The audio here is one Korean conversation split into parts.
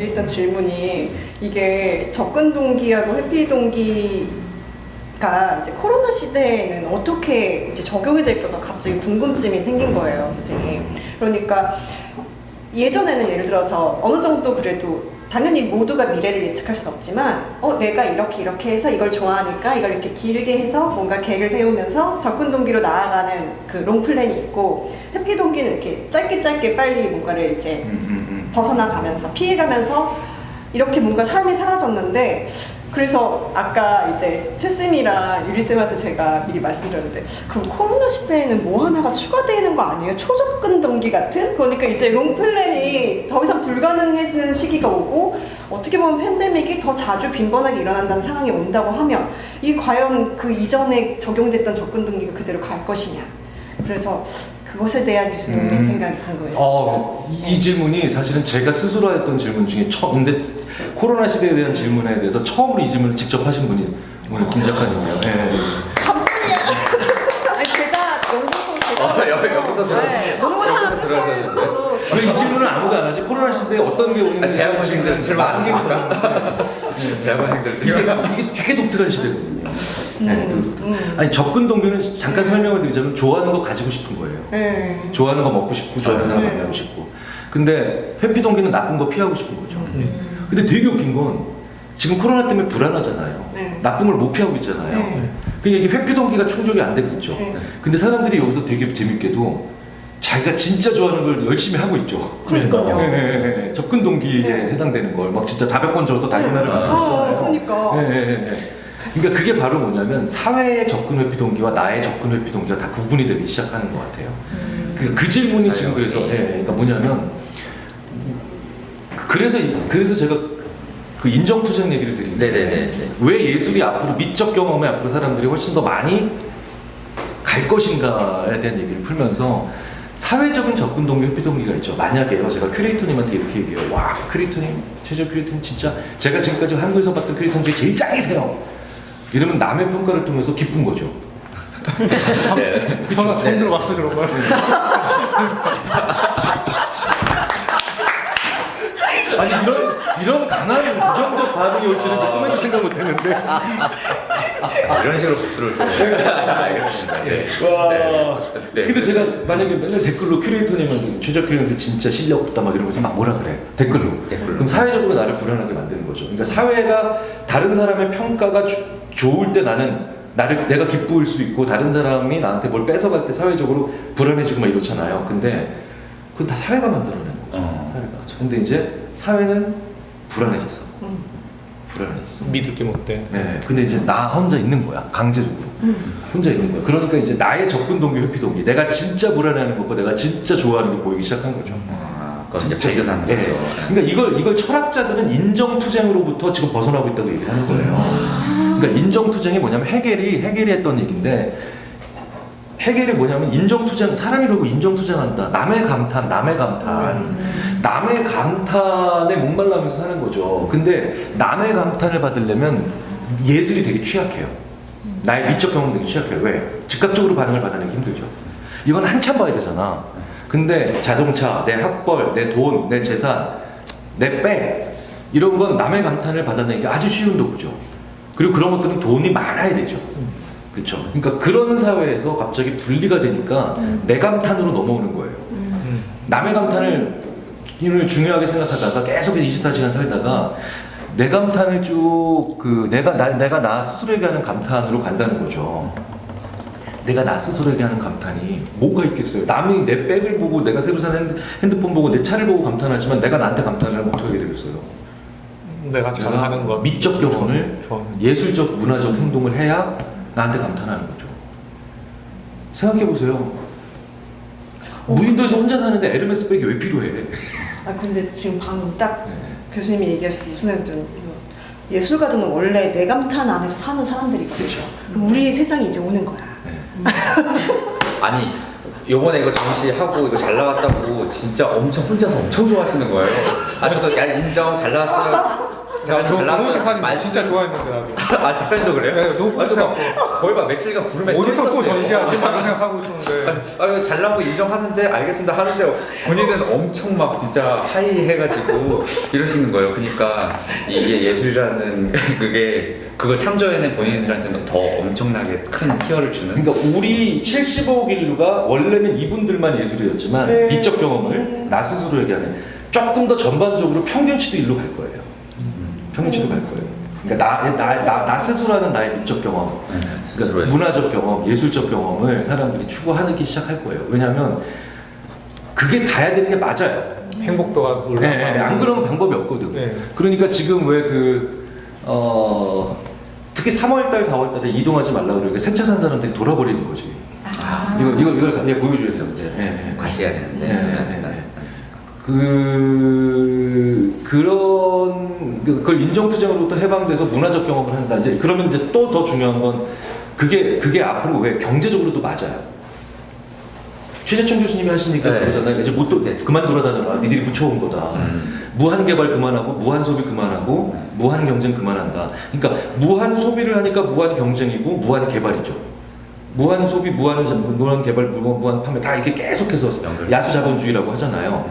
일단 질문이 이게 접근 동기하고 회피 동기가 이제 코로나 시대에는 어떻게 이제 적용이 될까가 갑자기 궁금증이 생긴 거예요, 선생님. 그러니까 예전에는 예를 들어서 어느 정도 그래도 당연히 모두가 미래를 예측할 수는 없지만 어 내가 이렇게 이렇게 해서 이걸 좋아하니까 이걸 이렇게 길게 해서 뭔가 계획을 세우면서 접근 동기로 나아가는 그 롱플랜이 있고 회피 동기는 이렇게 짧게 짧게 빨리 뭔가를 이제 음, 음, 음. 벗어나가면서 피해가면서 이렇게 뭔가 삶이 사라졌는데 그래서 아까 이제 최쌤이랑 유리쌤한테 제가 미리 말씀드렸는데 그럼 코로나 시대에는 뭐 하나가 추가되는 거 아니에요? 초접근 동기 같은? 그러니까 이제 롱플랜이 더 이상 불가능해지는 시기가 오고 어떻게 보면 팬데믹이 더 자주 빈번하게 일어난다는 상황이 온다고 하면 이 과연 그 이전에 적용됐던 접근 동기가 그대로 갈 것이냐 그래서 그것에 대한 교수님의 음. 생각이 궁금했어요. 어, 이, 이 질문이 사실은 제가 스스로 했던 질문 중에 처음, 근데 코로나 시대에 대한 질문에 대해서 처음으로 이 질문을 직접 하신 분이 오늘 김 작가님이에요. 예, 예. 아니 제가 연구소 제가 어, 여기 여기서 들어. 네, 논문 하나 여기서 들어야 되는데. 왜이 질문을 아무도 안 하지? 코로나 시대에 어떤 게 오는지 아, 대학원생들은 질문 안 하니까. 대학원생들. 이게, 이게 되게 독특한 시대거든요. 네, 되게 독특. 음. 아니 접근 동기는 잠깐 설명을 드리자면 좋아하는 거 가지고 싶은 거예요. 네. 좋아하는 거 먹고 싶고 좋아하는 사람 네. 만나고 싶고. 근데 회피 동기는 나쁜 거 피하고 싶은 거죠. 근데 되게 웃긴 건 지금 코로나 때문에 불안하잖아요. 네. 나쁜 걸 못 피하고 있잖아요. 네. 그러니까 이게 회피 동기가 충족이 안 되고 있죠. 네. 근데 사람들이 여기서 되게 재밌게도 자기가 진짜 좋아하는 걸 열심히 하고 있죠. 그러니까요. 네, 네, 네, 네. 접근 동기에 네. 해당되는 걸 막 진짜 400번 줘서 달고나를 어, 만들었잖아요. 그러니까. 네, 네, 네, 네. 그러니까 그게 바로 뭐냐면 사회의 접근 회피 동기와 나의 접근 회피 동기가 다 구분이 되기 시작하는 것 같아요. 그, 그 질문이 지금 그래서 예, 그러니까 뭐냐면 그래서 이- 그래서 제가 그 인정 투쟁 얘기를 드리는데 네네네. 왜 예술이 앞으로 미적 경험에 앞으로 사람들이 훨씬 더 많이 갈 것인가에 대한 얘기를 풀면서 사회적인 접근 동기, 회피 동기가 있죠. 만약에요, 제가 큐레이터님한테 이렇게 얘기해요. 와, 큐레이터님, 최저 큐레이터님 진짜 제가 지금까지 한국에서 봤던 큐레이터 중에 제일 짱이세요. 이러면 남의 평가를 통해서 기쁜 거죠. 네. 형아 손 들어봤어 그런 걸. 아니 이런 이런 강한 부정적 반응이 올 줄은 꿈에도 생각 못했는데. 아, 이런 식으로 복수를 또. 알겠습니다. 네. 와. 네. 근데 제가 만약에 맨날 댓글로 큐레이터님은 최저 큐레이터 진짜 실력 없다 막 이러면서 막 뭐라 그래 댓글로. 댓글로. 그럼 사회적으로 나를 불안하게 만드는 거죠. 그러니까 사회가 다른 사람의 평가가 조- 좋을 때 나는 나를 내가 기쁘일 수도 있고 다른 사람이 나한테 뭘 뺏어갈 때 사회적으로 불안해지고 막 이렇잖아요. 근데 그건 다 사회가 만들어낸 거죠. 어. 사회가. 근데 이제 사회는 불안해졌어. 음. 불안해졌어. 믿을 게 못 돼. 네, 근데 이제 나 혼자 있는 거야 강제적으로. 혼자 있는 거야. 그러니까 이제 나의 접근 동기 회피 동기. 내가 진짜 불안해하는 것과 내가 진짜 좋아하는 게 보이기 시작한 거죠. 아, 그건 이제 진짜. 발견하는 네. 거죠. 그러니까 이걸 이걸 철학자들은 인정 투쟁으로부터 지금 벗어나고 있다고 얘기하는 거예요. 그러니까 인정 투쟁이 뭐냐면 해겔이 해겔이 했던 얘기인데 해겔이 뭐냐면 인정 투쟁 사람이 결국 인정 투쟁한다. 남의 감탄 남의 감탄 남의 감탄에 목말라면서 사는 거죠. 근데 남의 감탄을 받으려면 예술이 되게 취약해요. 나의 미적 경험 되게 취약해요. 왜? 즉각적으로 반응을 받아내기 힘들죠. 이건 한참 봐야 되잖아. 근데 자동차 내 학벌 내 돈 내 재산 내 백 이런 건 남의 감탄을 받아내기 아주 쉬운 도구죠. 그리고 그런 것들은 돈이 많아야 되죠. 그렇죠. 그러니까 그런 사회에서 갑자기 분리가 되니까 내 감탄으로 넘어오는 거예요. 남의 감탄을 을 중요하게 생각하다가 계속 24시간 살다가 내 감탄을 쭉 그 내가 나, 내가 나 스스로에게 하는 감탄으로 간다는 거죠. 내가 나 스스로에게 하는 감탄이 뭐가 있겠어요? 남이 내 백을 보고 내가 새로 산 핸드, 핸드폰 보고 내 차를 보고 감탄하지만 내가 나한테 감탄을 하면 어떻게 하게 되겠어요? 내가 내가 잘하는 거. 미적 경험을 좋아하는 예술적 문화적 행동을 해야 나한테 감탄하는 거죠. 생각해 보세요. 무인도에서 혼자 사는데 에르메스 백이 왜 필요해? 아 근데 지금 방금 딱 네. 교수님이 얘기하셔서 무슨 생각이 예술가들은 원래 내 감탄 안에서 사는 사람들이거든요. 그렇죠. 그럼 우리 세상이 이제 오는 거야. 네. 아니 요번에 이거 전시하고 이거 잘 나왔다고 진짜 엄청 혼자서 엄청 좋아하시는 거예요. 아 저도 야 인정 잘 나왔어요. 야, 저잘 나왔어요. 결혼식 사진 말- 진짜 좋아했는데 나도. 아 작가님도 그래요? 네, 너무 아, 저막 뿌듯해갖고. 거의 막 며칠간 부르면 어디서 또 전시하지? 막 이런 생각하고 있었는데. 아, 이거 거 인정하는데 알겠습니다 하는데 본인은 엄청 막 진짜 하이 해가지고 이러시는 거예요. 그러니까 이게 예술이라는 그게 그걸 창조해낸 본인들한테는 더 엄청나게 큰 희열을 주는. 그러니까 우리 75억 인류가 원래는 이분들만 예술이었지만 네. 미적 경험을 나 스스로 얘기하는 조금 더 전반적으로 평균치도 일로 갈 거예요. 평균치도 갈 거예요. 그러니까 나, 나, 나, 나 스스로 하는 나의 미적 경험, 네, 그러니까 스스로의. 문화적 경험, 예술적 경험을 사람들이 추구하기 시작할 거예요. 왜냐하면 그게 가야 되는 게 맞아요. 행복도가 올라가고. 네, 네, 안 그러면 방법이 없거든. 네. 그러니까 지금 왜 그 어, 특히 3월달, 4월달에 이동하지 말라 그러니까 세차 산 사람들이 돌아버리는 거지. 이거 이거 이걸 예, 보여주겠죠, 이제. 예, 예. 과시해야 되는데. 네, 네, 네. 그 그런 그- 그걸 인정투쟁으로부터 해방돼서 문화적 경험을 한다. 이제 그러면 이제 또 더 중요한 건 그게 그게 앞으로 왜 경제적으로도 맞아요. 최재천 교수님이 하시니까 네. 그러잖아요. 이제 뭐또 네. 그만 돌아다녀라. 니들이 묻혀온 거다. 음. 무한 개발 그만하고 무한 소비 그만하고 무한 경쟁 그만한다. 그러니까 무한 소비를 하니까 무한 경쟁이고 무한 개발이죠. 무한 소비, 무한 무한 개발, 무한, 무한 판매 다 이렇게 계속해서. 야수 자본주의라고 하잖아요.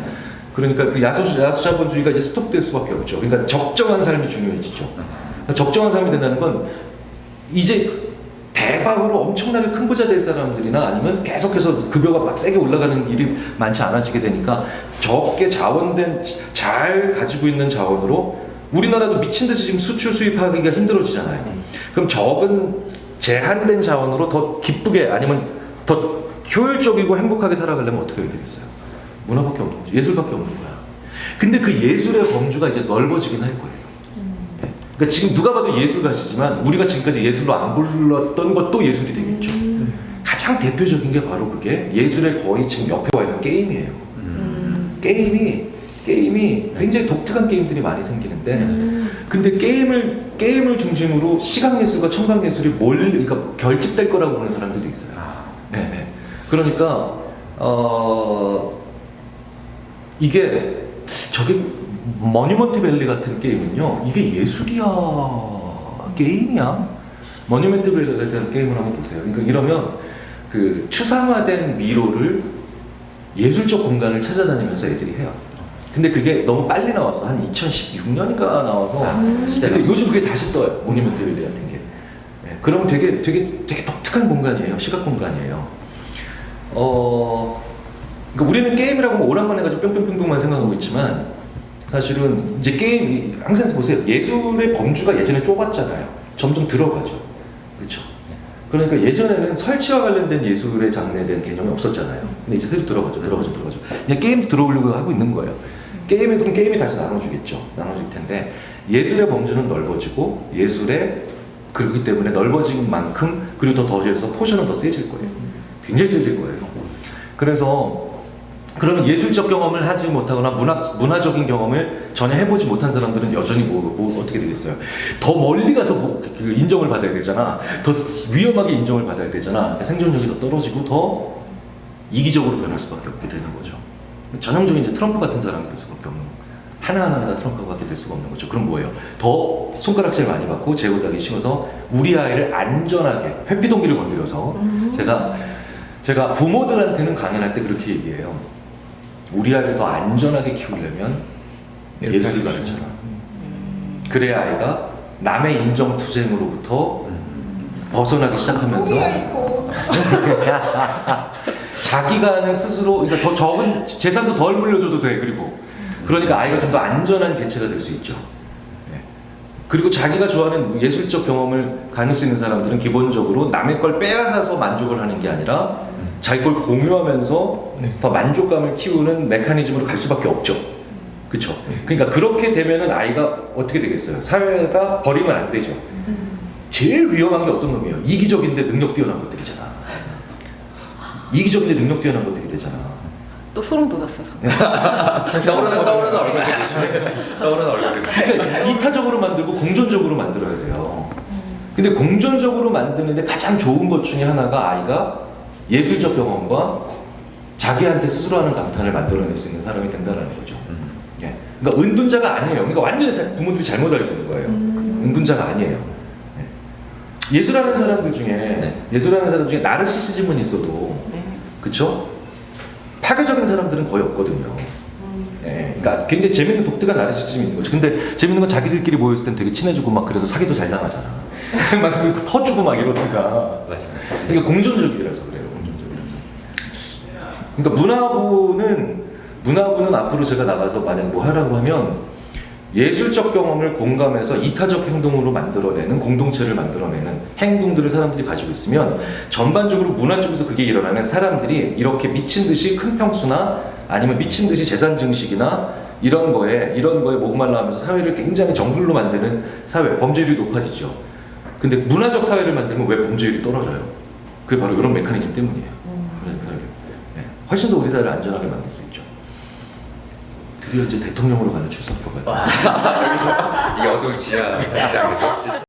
그러니까 그 야수 야수 자본주의가 이제 스톱될 수밖에 없죠. 그러니까 적정한 삶이 중요해지죠. 적정한 삶이 된다는 건 이제 대박으로 엄청나게 큰 부자 될 사람들이나 아니면 계속해서 급여가 막 세게 올라가는 일이 많지 않아지게 되니까 적게 자원된 잘 가지고 있는 자원으로 우리나라도 미친 듯이 지금 수출 수입하기가 힘들어지잖아요. 그럼 적은 제한된 자원으로 더 기쁘게 아니면 더 효율적이고 행복하게 살아가려면 어떻게 해야 되겠어요? 문화밖에 없는 거죠. 예술밖에 없는 거야. 근데 그 예술의 범주가 이제 넓어지긴 할 거예요. 예. 그러니가 지금 누가 봐도 예술가시지만 우리가 지금까지 예술로 안 불렀던 것도 예술이 되겠죠. 가장 대표적인 게 바로 그게 예술의 거의 지금 옆에 와 있는 게임이에요. 음. 게임이 게임이 굉장히 독특한 게임들이 많이 생기는데 근데 게임을 게임을 중심으로 시각 예술과 청각 예술이 몰 그러니까 결집될 거라고 보는 사람들도 있어요. 아. 네, 네. 그러니까 어 이게 저게 머니먼트 밸리 같은 게임은요. 이게 예술이야 게임이야. 머니먼트 밸리 같은 게임을 한번 보세요. 그러니까 이러면 그 추상화된 미로를 예술적 공간을 찾아다니면서 애들이 해요. 근데 그게 너무 빨리 나왔어. 한 2016년인가 나와서. 아, 근데 요즘 그게 다시 떠요. 모니먼트 밸리 같은 게. 네, 그러면 되게 되게 되게 독특한 공간이에요. 시각 공간이에요. 어, 그러니까 우리는 게임이라고 하면 오락만 해가지고 뿅뿅뿅뿅만 생각하고 있지만 사실은 이제 게임 항상 보세요. 예술의 범주가 예전에 좁았잖아요. 점점 들어가죠. 그렇죠. 그러니까 예전에는 설치와 관련된 예술의 장르에 대한 개념이 없었잖아요. 근데 이제 새로 들어가죠, 들어가죠, 들어가죠. 그냥 게임 들어오려고 하고 있는 거예요. 게임이 그럼 게임이 다시 나눠주겠죠. 나눠줄 텐데 예술의 범주는 넓어지고 예술의 그렇기 때문에 넓어진 만큼 그리고 더 더해서 포션은 더 세질 거예요. 굉장히 세질 거예요. 그래서 그러면 예술적 경험을 하지 못하거나 문화, 문화적인 경험을 전혀 해보지 못한 사람들은 여전히 뭐, 뭐 어떻게 되겠어요? 더 멀리 가서 뭐, 그- 그 인정을 받아야 되잖아. 더 위험하게 인정을 받아야 되잖아. 그러니까 생존력이 더 떨어지고 더 이기적으로 변할 수밖에 없게 되는 거죠. 전형적인 이제 트럼프 같은 사람이 될 수밖에 없는 거예요. 하나하나 다 트럼프가 같게 될 수가 없는 거죠. 그럼 뭐예요? 더 손가락질 많이 받고 제고다기 쉬워서 우리 아이를 안전하게 회피동기를 건드려서 제가 제가 부모들한테는 강연할 때 그렇게 얘기해요. 우리 아이를 더 안전하게 키우려면 하십시오. 가르쳐라. 그래야 아이가 남의 인정 투쟁으로부터 벗어나기 시작하면서 있고 자기가 하는 스스로 그러니까 더 적은 재산도 덜 물려줘도 돼 그리고 그러니까 아이가 좀 더 안전한 개체가 될 수 있죠. 예. 그리고 자기가 좋아하는 예술적 경험을 가질 수 있는 사람들은 기본적으로 남의 걸 빼앗아서 만족을 하는 게 아니라 자기 걸 공유하면서 네. 더 만족감을 키우는 메커니즘으로 갈 수밖에 없죠. 그렇죠. 그러니까 그렇게 되면은 아이가 어떻게 되겠어요? 사회가 버리면 안 되죠. 제일 위험한 게 어떤 놈이에요? 이기적인데 능력 뛰어난 것들이잖아. 이기적인데 능력 뛰어난 것들이 되잖아. 또 소름 돋았어. 떠오르는 떠오르는 얼굴 떠오르는 얼굴 그러니까 이타적으로 만들고 공존적으로 만들어야 돼요. 근데 공존적으로 만드는데 가장 좋은 것 중에 하나가 아이가 예술적 경험과 자기한테 스스로 하는 감탄을 만들어낼 수 있는 사람이 된다는 거죠. 예. 그러니까 은둔자가 아니에요. 그러니까 완전히 사- 부모들이 잘못 알고 있는 거예요. 은둔자가 아니에요. 네. 예술하는 사람들 중에 네. 예술하는 사람 중에 나르시시즘은 있어도 네. 그쵸? 파괴적인 사람들은 거의 없거든요. 예, 그러니까 굉장히 재밌는 독특한 나르시즘이 있는 거죠. 근데 재밌는 건 자기들끼리 모였을 땐 되게 친해지고 막 그래서 사기도 잘 당하잖아. 막 퍼주고 막 이러니까. 맞습니다. 이게 공존적이라서 그래요. 그러니까 문화부는 문화부는 앞으로 제가 나가서 만약 뭐 하라고 하면 예술적 경험을 공감해서 이타적 행동으로 만들어내는 공동체를 만들어내는 행동들을 사람들이 가지고 있으면 전반적으로 문화 쪽에서 그게 일어나면 사람들이 이렇게 미친 듯이 큰 평수나 아니면 미친 듯이 재산 증식이나 이런 거에 이런 거에 목말라 하면서 사회를 굉장히 정글로 만드는 사회 범죄율이 높아지죠. 근데 문화적 사회를 만들면 왜 범죄율이 떨어져요? 그게 바로 이런 메커니즘 때문이에요. 훨씬 더 우리 사회를 안전하게 만들 수 있죠. 드디어 이제 대통령으로 가는 출석표가 이게 어두운 지하 정치장에서